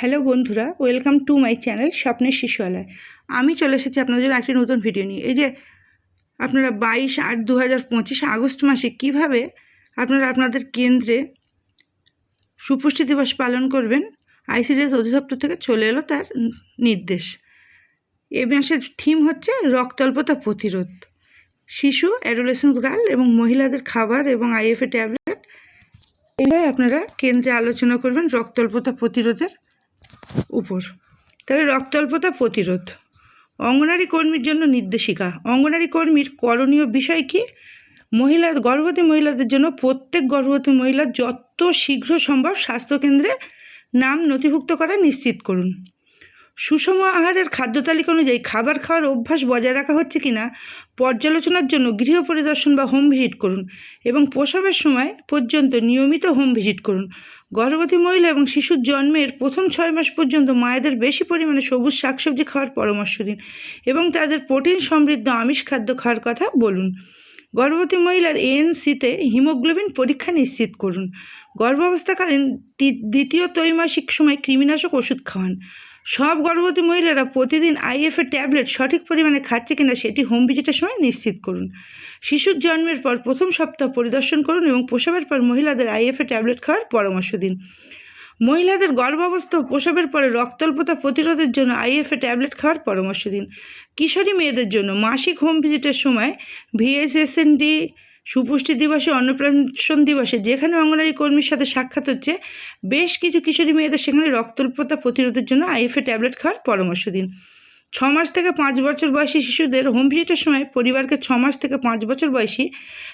Hello বন্ধুরা, welcome to my channel স্বপ্নের শিশুয়ালয়। আমি চলে এসেছি আপনাদের জন্য একটি নতুন ভিডিও নিয়ে। এই যে আপনারা বাইশ আট দু হাজার পঁচিশ আগস্ট মাসে কীভাবে আপনারা আপনাদের কেন্দ্রে সুপুষ্টি দিবস পালন করবেন, আইসিডিএস অধিদপ্তর থেকে চলে এলো তার নির্দেশ। এ মাসের থিম হচ্ছে রক্তল্পতা প্রতিরোধ। শিশু, অ্যাডোলেসেন্স গার্ল এবং মহিলাদের খাবার এবং আইএফএ ট্যাবলেট এইভাবে আপনারা কেন্দ্রে আলোচনা করবেন রক্তল্পতা প্রতিরোধের। উপর। তাহলে রক্তল্পতা প্রতিরোধ। অঙ্গনারী কর্মীর জন্য নির্দেশিকা। অঙ্গনারী কর্মীর করণীয় বিষয় কি? মহিলা গর্ভবতী মহিলাদের জন্য প্রত্যেক গর্ভবতী মহিলা যত শীঘ্র সম্ভব স্বাস্থ্যকেন্দ্রে নাম নথিভুক্ত করা নিশ্চিত করুন। সুষম আহারের খাদ্য তালিকা অনুযায়ী খাবার খাওয়ার অভ্যাস বজায় রাখা হচ্ছে কিনা পর্যালোচনার জন্য গৃহ পরিদর্শন বা হোম ভিজিট করুন এবং প্রসবের সময় পর্যন্ত নিয়মিত হোম ভিজিট করুন। গর্ভবতী মহিলা এবং শিশুর জন্মের প্রথম ছয় মাস পর্যন্ত মায়েদের বেশি পরিমাণে সবুজ শাকসবজি খাওয়ার পরামর্শ দিন এবং তাদের প্রোটিন সমৃদ্ধ আমিষ খাদ্য খাওয়ার কথা বলুন। গর্ভবতী মহিলার এএনসিতে হিমোগ্লোবিন পরীক্ষা নিশ্চিত করুন। গর্ভাবস্থাকালীন দ্বিতীয় ত্রৈমাসিক সময় কৃমিনাশক ওষুধ খাওয়ান। সব গর্ভবতী মহিলারা প্রতিদিন আইএফএ ট্যাবলেট সঠিক পরিমাণে খাচ্ছে কিনা সেটি হোম ভিজিটের সময় নিশ্চিত করুন। শিশুর জন্মের পর প্রথম সপ্তাহ পরিদর্শন করুন এবং প্রসবের পর মহিলাদের আইএফএ ট্যাবলেট খাওয়ার পরামর্শ দিন। মহিলাদের গর্ভাবস্থা ও প্রসবের পরে রক্তল্পতা প্রতিরোধের জন্য আইএফএ ট্যাবলেট খাওয়ার পরামর্শ দিন। কিশোরী মেয়েদের জন্য মাসিক হোম ভিজিটের সময় ভিএসএসএনডি, সুপুষ্টি দিবসে, অন্নপ্রাশন দিবসে যেখানে অঙ্গনারী কর্মীর সাথে সাক্ষাৎ হচ্ছে, বেশ কিছু কিশোরী মেয়েদের সেখানে রক্তল্পতা প্রতিরোধের জন্য আইএফএ ট্যাবলেট খাওয়ার পরামর্শ দিন। ছ মাস থেকে পাঁচ বছর বয়সী শিশুদের হোম ভিজিটের সময় পরিবারকে ছ মাস থেকে পাঁচ বছর বয়সী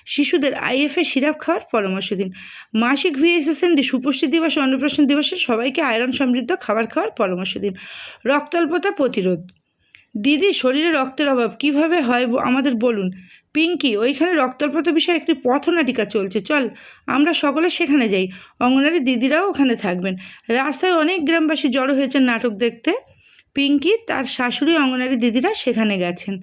শিশুদের আইএফএ সিরাপ খাওয়ার পরামর্শ দিন। মাসিক ভিএসএসএনডি সুপুষ্টি দিবস, অন্নপ্রাশন দিবসে সবাইকে আয়রন সমৃদ্ধ খাবার খাওয়ার পরামর্শ দিন। রক্তল্পতা প্রতিরোধ। দিদি, শরীরে রক্তের অভাব কীভাবে হয় আমাদের বলুন। পিঙ্কি, ওইখানে রক্তল্পতা বিষয়ে একটি পথনাটিকা চলছে। চল, আমরা সকলে সেখানে যাই। অঙ্গনারী দিদিরাও ওখানে থাকবেন। রাস্তায় অনেক গ্রামবাসী জড়ো হয়েছেন নাটক দেখতে। পিঙ্কি তার শাশুড়ি অঙ্গনারী দিদিরা সেখানে গেছেন।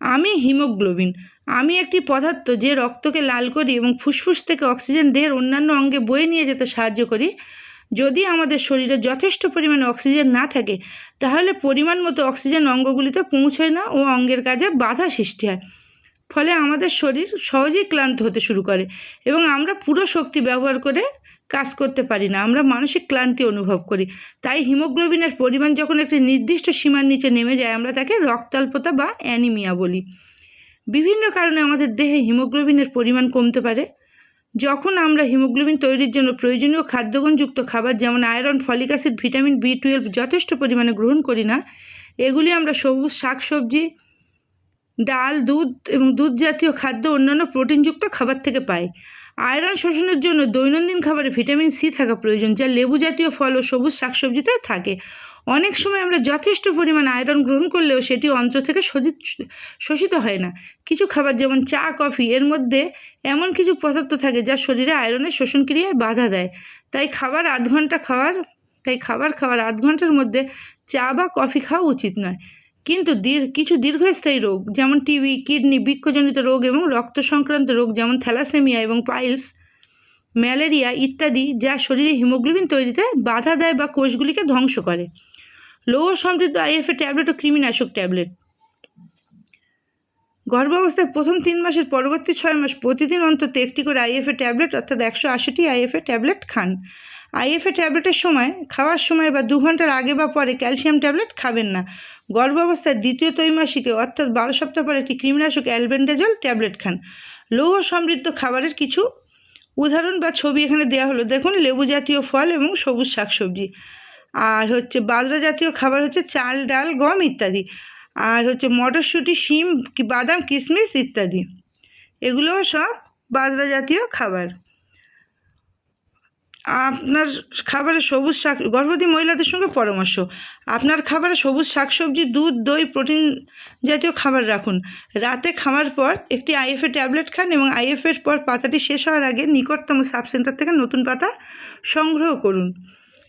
আমি হিমোগ্লোবিন। আমি একটি পদার্থ যে রক্তকে লাল করি এবং ফুসফুস থেকে অক্সিজেন দেহের অন্যান্য অঙ্গে বয়ে নিয়ে যেতে সাহায্য করি। যদি আমাদের শরীরে যথেষ্ট পরিমাণে অক্সিজেন না থাকে, তাহলে পরিমাণ মতো অক্সিজেন অঙ্গগুলিতে পৌঁছয় না ও অঙ্গের কাজে বাধা সৃষ্টি হয়। ফলে আমাদের শরীর সহজেই ক্লান্ত হতে শুরু করে এবং আমরা পুরো শক্তি ব্যবহার করে কাজ করতে পারি না। আমরা মানসিক ক্লান্তি অনুভব করি। তাই হিমোগ্লোবিনের পরিমাণ যখন একটি নির্দিষ্ট সীমার নিচে নেমে যায়, আমরা তাকে রক্তাল্পতা বা অ্যানিমিয়া বলি। বিভিন্ন কারণে আমাদের দেহে হিমোগ্লোবিনের পরিমাণ কমতে পারে। যখন আমরা হিমোগ্লোবিন তৈরির জন্য প্রয়োজনীয় খাদ্যগুণযুক্ত খাবার যেমন iron, folic acid, vitamin B twelve যথেষ্ট পরিমাণে গ্রহণ করি না, এগুলি আমরা সবুজ শাকসবজি, ডাল, দুধ এবং দুধ জাতীয় খাদ্য অন্যান্য প্রোটিনযুক্ত খাবার থেকে পাই। আয়রন শোষণের জন্য দৈনন্দিন খাবারে ভিটামিন সি থাকা প্রয়োজন, যা লেবু জাতীয় ফল ও সবুজ শাকসবজিতে থাকে। অনেক সময় আমরা যথেষ্ট পরিমাণ আয়রন গ্রহণ করলেও সেটি অন্ত্র থেকে শোষিত শোষিত হয় না। কিছু খাবার যেমন চা, কফি, এর মধ্যে এমন কিছু পদার্থ থাকে যা শরীরে আয়রনের শোষণ ক্রিয়ায় বাধা দেয়। তাই খাবার আধ ঘণ্টা খাওয়ার, তাই খাবার খাওয়ার আধ ঘণ্টার মধ্যে চা বা কফি খাওয়া উচিত নয়। কিন্তু কিছু দীর্ঘস্থায়ী রোগ, যেমন টিবি কিডনি বৃক্ষজনিত রোগ এবং রক্ত সংক্রান্ত রোগ, যেমন থ্যালাসেমিয়া এবং পাইলস, ম্যালেরিয়া ইত্যাদি, যা শরীরে হিমোগ্লোবিন তৈরিতে বাধা দেয় বা কোষগুলিকে ধ্বংস করে। লৌহ সমৃদ্ধ আইএফএ ট্যাবলেট ও কৃমিনাশক ট্যাবলেট। গর্ভাবস্থায় প্রথম তিন মাসের পরবর্তী ছয় মাস প্রতিদিন অন্তত একটি করে আইএফএ ট্যাবলেট, অর্থাৎ একশো আশিটি আইএফএ ট্যাবলেট খান। আইএফএ ট্যাবলেটের সময়, খাওয়ার সময় বা দু ঘণ্টার আগে বা পরে ক্যালসিয়াম ট্যাবলেট খাবেন না। গর্ভাবস্থায় দ্বিতীয় ত্রৈমাসিকে, অর্থাৎ বারো সপ্তাহ পরে একটি কৃমিনাশক অ্যালবেন্ডাজল ট্যাবলেট খান। লৌহ সমৃদ্ধ খাবারের কিছু উদাহরণ বা ছবি এখানে দেওয়া হলো। দেখুন, লেবু জাতীয় ফল এবং সবুজ শাকসবজি। আর হচ্ছে বাজরা জাতীয় খাবার হচ্ছে চাল, ডাল, গম ইত্যাদি। আর হচ্ছে মটরশুঁটি, শিম, বাদাম কিশমিশ ইত্যাদি। এগুলো সব বাজরা জাতীয় খাবার। আপনার খাবারে সবুজ শাক, গর্ভবতী মহিলাদের সঙ্গে পরামর্শ। আপনার খাবারে সবুজ শাকসবজি, দুধ, দই, প্রোটিন জাতীয় খাবার রাখুন। রাতে খাওয়ার পর একটি আইএফএ ট্যাবলেট খান এবং আইএফএর পর পাতাটি শেষ হওয়ার আগে নিকটতম সাব সেন্টার থেকে নতুন পাতা সংগ্রহ করুন।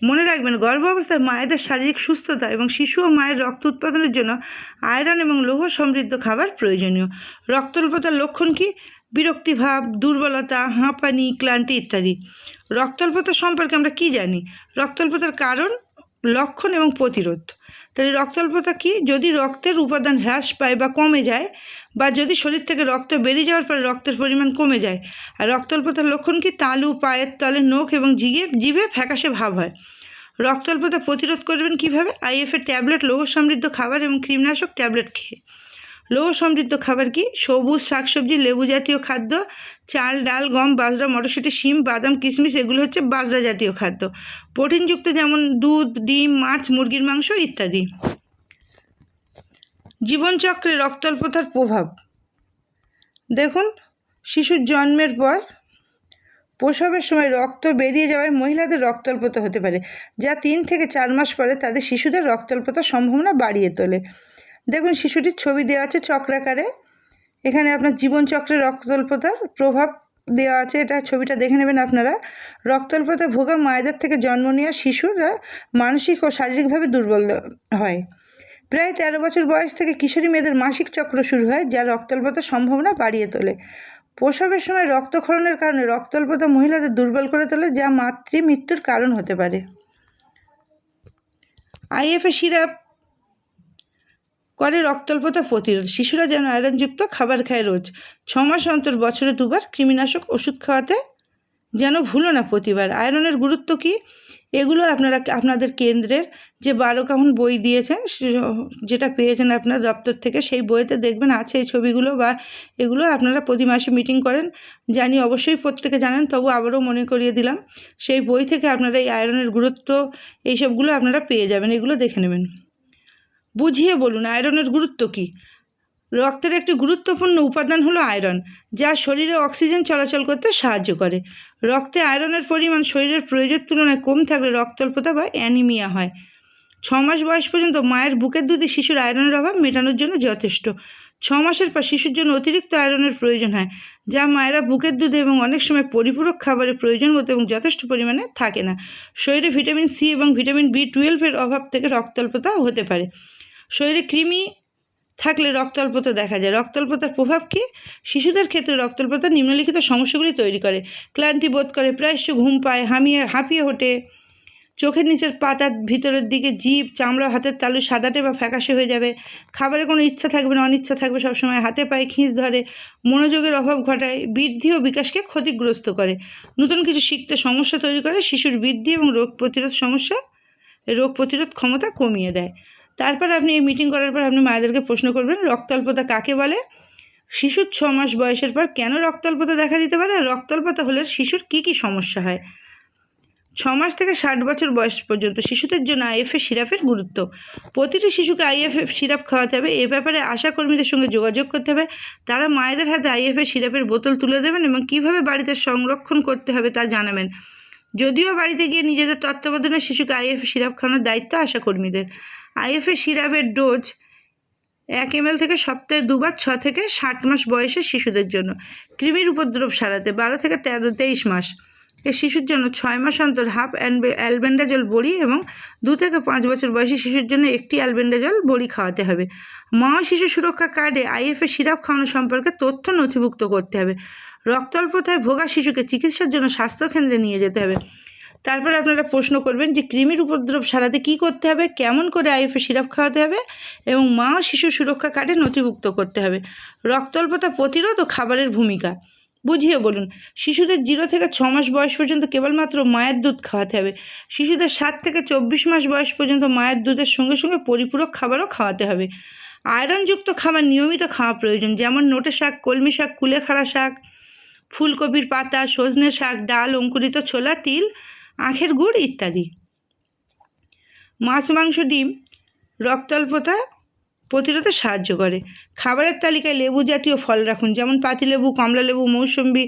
মনে রাখবেন গর্ভ অবস্থায় মায়েদের শারীরিক সুস্থতা এবং শিশু ও মায়ের রক্ত উৎপাদনের জন্য আয়রন এবং লৌহ সমৃদ্ধ খাবার প্রয়োজনীয়। রক্তল্পতার লক্ষণ কি? বিরক্তিভাব, দুর্বলতা, হাঁপানি, ক্লান্তি ইত্যাদি। রক্তল্পতা সম্পর্কে আমরা কি জানি? রক্তল্পতার কারণ লক্ষণ এবং প্রতিরোধ। তাহলে রক্তাল্পতা কি? যদি রক্তের উপাদান হ্রাস পায় বা কমে যায়, বা যদি শরীর থেকে রক্ত বেরিয়ে যাওয়ার পরে রক্তের পরিমাণ কমে যায়, আর রক্তাল্পতার লক্ষণ কি? তালু, পায়ের তলে নখ এবং জিগে, জিভে ফ্যাকাশে ভাব হয়। রক্তাল্পতা প্রতিরোধ করবেন কীভাবে? আইএফের ট্যাবলেট লৌহ সমৃদ্ধ খাবার এবং কৃমিনাশক ট্যাবলেট খেয়ে। লৌহ সমৃদ্ধ খাবার কি? সবুজ শাকসবজি লেবু জাতীয় খাদ্য, চাল, ডাল, গম, বাজরা, মটরশুঁটি, শিম, বাদাম, কিশমিশ, এগুলো হচ্ছে বাজরা জাতীয় খাদ্য। প্রোটিনযুক্ত যেমন দুধ, ডিম, মাছ, মুরগির মাংস ইত্যাদি। জীবনচক্রে রক্তাল্পতার প্রভাব। দেখুন, শিশুর জন্মের পর প্রসবের সময় রক্ত বেরিয়ে যাওয়ায় মহিলাদের রক্তাল্পতা হতে পারে, যা তিন থেকে চার মাস পরে তাদের শিশুদের রক্তাল্পতার সম্ভাবনা বাড়িয়ে তোলে। দেখুন, শিশুটির ছবি দেওয়া আছে চক্রাকারে। এখানে আপনার জীবনচক্রে রক্তাল্পতার প্রভাব দেওয়া আছে। এটা ছবিটা দেখে নেবেন আপনারা। রক্তাল্পতা ভোগা মায়েদের থেকে জন্ম নেওয়া শিশুরা মানসিক ও শারীরিকভাবে দুর্বল হয়। প্রায় তেরো বছর বয়স থেকে কিশোরী মেয়েদের মাসিক চক্র শুরু হয়, যা রক্তাল্পতার সম্ভাবনা বাড়িয়ে তোলে। প্রসবের সময় রক্তক্ষরণের কারণে রক্তাল্পতা মহিলাদের দুর্বল করে তোলে, যা মাতৃ মৃত্যুর কারণ হতে পারে। আইএফএ সিরাপ করে রক্তল্পতা প্রতিরোধ। শিশুরা যেন আয়রনযুক্ত খাবার খায় রোজ। ছ মাস অন্তর বছরে দুবার কৃমিনাশক ওষুধ খাওয়াতে যেন ভুলো না প্রতিবার। আয়রনের গুরুত্ব কি? এগুলো আপনারা আপনাদের কেন্দ্রের যে বারো কাহন বই দিয়েছেন যেটা পেয়েছেন আপনার দপ্তর থেকে, সেই বইতে দেখবেন আছে এই ছবিগুলো বা এগুলো আপনারা প্রতি মাসে মিটিং করেন। জানি অবশ্যই প্রত্যেকে জানেন, তবু আবারও মনে করিয়ে দিলাম, সেই বই থেকে আপনারা এই আয়রনের গুরুত্ব এইসবগুলো আপনারা পেয়ে যাবেন। এগুলো দেখে নেবেন। বুঝিয়ে বলুন, আয়রনের গুরুত্ব কী? রক্তের একটি গুরুত্বপূর্ণ উপাদান হলো আয়রন, যা শরীরে অক্সিজেন চলাচল করতে সাহায্য করে। রক্তে আয়রনের পরিমাণ শরীরের প্রয়োজনের তুলনায় কম থাকলে রক্তাল্পতা বা অ্যানিমিয়া হয়। ছ মাস বয়স পর্যন্ত মায়ের বুকের দুধে শিশুর আয়রনের অভাব মেটানোর জন্য যথেষ্ট। ছ মাসের পর শিশুর জন্য অতিরিক্ত আয়রনের প্রয়োজন হয়, যা মায়েরা বুকের দুধে এবং অনেক সময় পরিপূরক খাবারের প্রয়োজন মতো এবং যথেষ্ট পরিমাণে থাকে না। শরীরে ভিটামিন সি এবং ভিটামিন বি টুয়েলভের অভাব থেকে রক্তাল্পতা হতে পারে। শরীরে কৃমি থাকলে রক্তাল্পতা দেখা যায়। রক্তাল্পতার প্রভাব কি? শিশুদের ক্ষেত্রে রক্তাল্পতা নিম্নলিখিত সমস্যাগুলি তৈরি করে। ক্লান্তি বোধ করে প্রায়শ ঘুম পায়, হামিয়ে, হাঁপিয়ে ওঠে। চোখের নিচের পাতার ভিতরের দিকে জিভ, চামড়া, হাতের তালু সাদাটে বা ফ্যাকাশে হয়ে যাবে। খাবারে কোনো ইচ্ছা থাকবে না, অনিচ্ছা থাকবে সবসময়। হাতে পায়ে খিঁচ ধরে, মনোযোগের অভাব ঘটায়, বৃদ্ধি ও বিকাশকে ক্ষতিগ্রস্ত করে। নতুন কিছু শিখতে সমস্যা তৈরি করে, শিশুর বৃদ্ধি এবং রোগ প্রতিরোধ সমস্যা, রোগ প্রতিরোধ ক্ষমতা কমিয়ে দেয়। তারপর আপনি এই মিটিং করার পর আপনি মায়েদেরকে প্রশ্ন করবেন, রক্তাল্পতা কাকে বলে? শিশুর ছ মাস বয়সের পর কেন রক্তাল্পতা দেখা দিতে পারে? রক্তাল্পতা হলে শিশুর কী কী সমস্যা হয়? ছ মাস থেকে ষাট বছর বয়স পর্যন্ত শিশুদের জন্য আইএফএ সিরাপের গুরুত্ব। প্রতিটি শিশুকে আইএফএ সিরাপ খাওয়াতে হবে। এ ব্যাপারে আশাকর্মীদের সঙ্গে যোগাযোগ করতে হবে। তারা মায়েদের হাতে আইএফএ সিরাপের বোতল তুলে দেবেন এবং কীভাবে বাড়িতে সংরক্ষণ করতে হবে তা জানাবেন। যদিও বাড়িতে গিয়ে নিজেদের তত্ত্বাবধানে শিশুকে আইএফএ সিরাপ খাওয়ানোর দায়িত্ব আশাকর্মীদের। আইএফএ সিরাপের ডোজ এক এমএল থেকে সপ্তাহে দুবার, ছ থেকে ষাট মাস বয়সের শিশুদের জন্য। কৃমির উপদ্রব সারাতে বারো থেকে তেরো, তেইশ মাস। এ শিশুর জন্য ছয় মাস অন্তর হাফ অ্যালবেন্ডাজল বড়ি এবং দু থেকে পাঁচ বছর বয়সী শিশুর জন্য একটি অ্যালবেন্ডাজল বড়ি খাওয়াতে হবে। মা শিশু সুরক্ষা কার্ডে আইএফএ সিরাপ খাওয়ানো সম্পর্কে তথ্য নথিভুক্ত করতে হবে। রক্তাল্পতায় ভোগা শিশুকে চিকিৎসার জন্য স্বাস্থ্যকেন্দ্রে নিয়ে যেতে হবে। তারপরে আপনারা প্রশ্ন করবেন যে কৃমির উপদ্রব সারাতে কী করতে হবে, কেমন করে আইএফএ সিরাপ খাওয়াতে হবে এবং মা শিশু সুরক্ষা কার্ডে নথিভুক্ত করতে হবে। রক্তাল্পতা প্রতিরোধ ও খাবারের ভূমিকা। বুঝিয়ে বলুন, শিশুদের জিরো থেকে ছ মাস বয়স পর্যন্ত কেবলমাত্র মায়ের দুধ খাওয়াতে হবে। শিশুদের সাত থেকে চব্বিশ মাস বয়স পর্যন্ত মায়ের দুধের সঙ্গে সঙ্গে পরিপূরক খাবারও খাওয়াতে হবে। আয়রনযুক্ত খাবার নিয়মিত খাওয়া প্রয়োজন, যেমন নোটে শাক, কলমি শাক, কুলেখাড়া শাক ফুলকপির পাতা, সজনে শাক, ডাল, অঙ্কুরিত ছোলা, তিল, আখের গুড় ইত্যাদি। মাছ, মাংস, ডিম, রক্তাল্পতা প্রতিরোধে সাহায্য করে। খাবারের তালিকায় লেবু জাতীয় ফল রাখুন, যেমন পাতিলেবু কমলালেবু মৌসুম্বি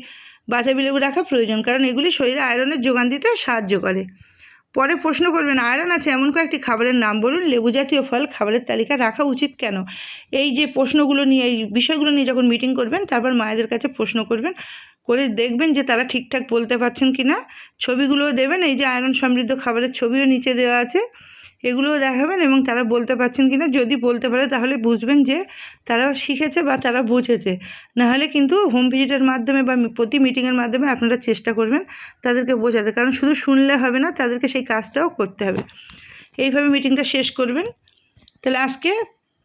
বাতাবি লেবু রাখা প্রয়োজন, কারণ এগুলি শরীরে আয়রনের যোগান দিতে সাহায্য করে। পরে প্রশ্ন করবেন, আয়রন আছে এমন কয়েকটি খাবারের নাম বলুন, লেবু জাতীয় ফল খাবারের তালিকা রাখা উচিত কেন? এই যে প্রশ্নগুলো নিয়ে, এই বিষয়গুলো নিয়ে যখন মিটিং করবেন, তারপর মায়েদের কাছে প্রশ্ন করবেন করে দেখবেন যে তারা ঠিকঠাক বলতে পারছেন কি না ছবিগুলোও দেবেন, এই যে আয়রন সমৃদ্ধ খাবারের ছবিও নিচে দেওয়া আছে। এগুলোও দেখাবেন এবং তারা বলতে পারছেন কি না যদি বলতে পারে তাহলে বুঝবেন যে তারা শিখেছে বা তারা বুঝেছে। নাহলে কিন্তু হোম ভিজিটের মাধ্যমে বা প্রতি মিটিংয়ের মাধ্যমে আপনারা চেষ্টা করবেন তাদেরকে বোঝাতে। কারণ শুধু শুনলে হবে না, তাদেরকে সেই কাজটাও করতে হবে। এইভাবে মিটিংটা শেষ করবেন। তাহলে আজকে